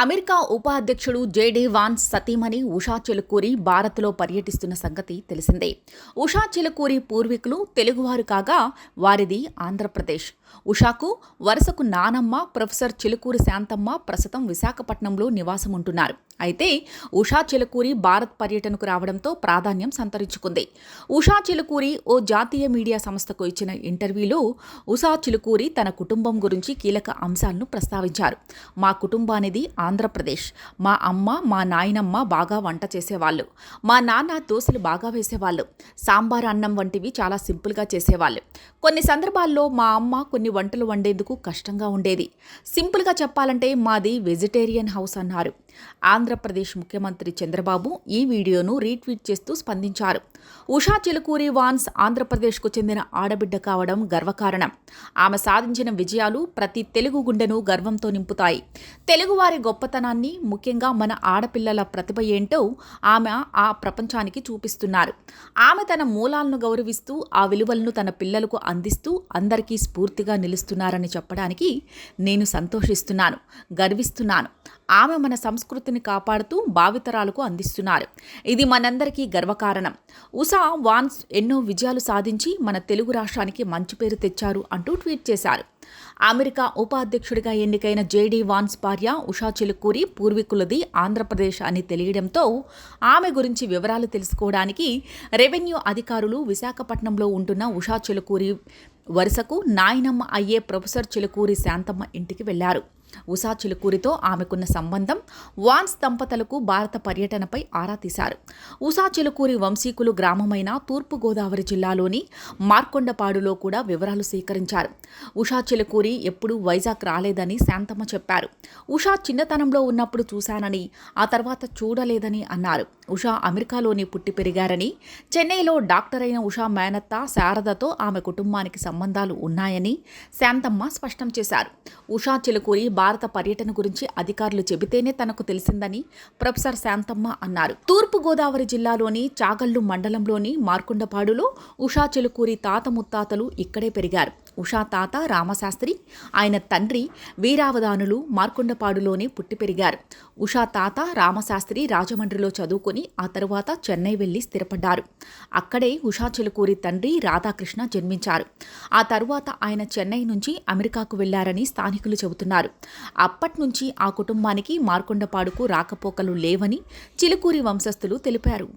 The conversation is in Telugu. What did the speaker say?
అమెరికా ఉపాధ్యక్షుడు జేడే వాన్స్ సతీమణి ఉషా చెలుకూరి భారత్లో పర్యటిస్తున్న సంగతి తెలిసిందే. ఉషా చెలుకూరి పూర్వీకులు తెలుగువారు కాగా వారిది ఆంధ్రప్రదేశ్. ఉషాకు వరుసకు నానమ్మ ప్రొఫెసర్ చిలుకూరి శాంతమ్మ ప్రస్తుతం విశాఖపట్నంలో నివాసం ఉంటున్నారు అయితే ఉషా చిలుకూరి భారత్ పర్యటనకు రావడంతో ప్రాధాన్యం సంతరించుకుంది. ఉషా చిలుకూరి ఓ జాతీయ మీడియా సంస్థకు ఇచ్చిన ఇంటర్వ్యూలో ఉషా చిలుకూరి తన కుటుంబం గురించి కీలక అంశాలను ప్రస్తావించారు. మా కుటుంబానిది ఆంధ్రప్రదేశ్. మా అమ్మ మా నాయనమ్మ బాగా వంట చేసేవాళ్ళు. మా నాన్న దోశలు బాగా వేసేవాళ్ళు. సాంబార్ అన్నం వంటివి చాలా సింపుల్గా చేసేవాళ్ళు. కొన్ని సందర్భాల్లో మా అమ్మ కొన్ని వంటలు వండేందుకు కష్టంగా ఉండేది. సింపుల్గా చెప్పాలంటే మాది వెజిటేరియన్ హౌస్ అన్నారు. ఆంధ్రప్రదేశ్ ముఖ్యమంత్రి చంద్రబాబు ఈ వీడియోను రీట్వీట్ చేస్తూ స్పందించారు. ఉషా చిలుకూరి వాన్స్ ఆంధ్రప్రదేశ్కు చెందిన ఆడబిడ్డ కావడం గర్వకారణం. ఆమె సాధించిన విజయాలు ప్రతి తెలుగు గుండెను గర్వంతో నింపుతాయి. తెలుగువారి గొప్పతనాన్ని ముఖ్యంగా మన ఆడపిల్లల ప్రతిభ ఏంటో ఆమె ఆ ప్రపంచానికి చూపిస్తున్నారు. ఆమె తన మూలాలను గౌరవిస్తూ ఆ విలువలను తన పిల్లలకు అందిస్తూ అందరికీ స్ఫూర్తిగా నిలుస్తున్నారని చెప్పడానికి నేను సంతోషిస్తున్నాను గర్విస్తున్నాను. ఆమె మన సంస్కృతిని కాపాడుతూ భావితరాలకు అందిస్తున్నారు. ఇది మనందరికీ గర్వకారణం. ఉషా వాన్స్ ఎన్నో విజయాలు సాధించి మన తెలుగు రాష్ట్రానికి మంచి పేరు తెచ్చారు అంటూ ట్వీట్ చేశారు. అమెరికా ఉపాధ్యక్షుడిగా ఎన్నికైన జేడీ వాన్స్ భార్య ఉషా చిలుకూరి పూర్వీకులది ఆంధ్రప్రదేశ్ అని తెలియడంతో ఆమె గురించి వివరాలు తెలుసుకోవడానికి రెవెన్యూ అధికారులు విశాఖపట్నంలో ఉంటున్న ఉషా చిలుకూరి వరుసకు నాయనమ్మ అయ్యే ప్రొఫెసర్ చిలుకూరి శాంతమ్మ ఇంటికి వెళ్ళారు. ఉషా చిలుకూరితో ఆమెకున్న సంబంధం వాన్స్ దంపతులకు భారత పర్యటనపై ఆరా తీశారు. ఉషా చిలుకూరి వంశీకులు గ్రామమైన తూర్పుగోదావరి జిల్లాలోని మార్కొండపాడులో కూడా వివరాలు సేకరించారు. ఉషా చిలుకూరి ఎప్పుడూ వైజాగ్ రాలేదని శాంతమ్మ చెప్పారు. ఉషా చిన్నతనంలో ఉన్నప్పుడు చూశానని ఆ తర్వాత చూడలేదని అన్నారు. ఉషా అమెరికాలోని పుట్టి పెరిగారని చెన్నైలో డాక్టర్ అయిన ఉషా మేనత్త శారదతో ఆమె కుటుంబానికి సంబంధాలు ఉన్నాయని శాంతమ్మ స్పష్టం చేశారు. ఉషా చిలుకూరి భారత పర్యటన గురించి అధికారులు చెబితేనే తనకు తెలిసిందని ప్రొఫెసర్ శాంతమ్మ అన్నారు. తూర్పు గోదావరి జిల్లాలోని చాగల్లు మండలంలోని మార్కొండపాడులో ఉషా చెలుకూరి తాత ముత్తాతలు ఇక్కడే పెరిగారు. ఉషా తాత రామశాస్త్రి ఆయన తండ్రి వీరావధానులు మార్కొండపాడులోనే పుట్టి పెరిగారు. ఉషా తాత రామశాస్త్రి రాజమండ్రిలో చదువుకొని ఆ తరువాత చెన్నై వెళ్ళి స్థిరపడ్డారు. అక్కడే ఉషా చెలుకూరి తండ్రి రాధాకృష్ణ జన్మించారు. ఆ తరువాత ఆయన చెన్నై నుంచి అమెరికాకు వెళ్ళారని స్థానికులు చెబుతున్నారు. అప్పట్నుంచి ఆ కుటుంబానికి మార్కొండపాడుకు రాకపోకలు లేవని చిలుకూరి వంశస్థులు తెలిపారు.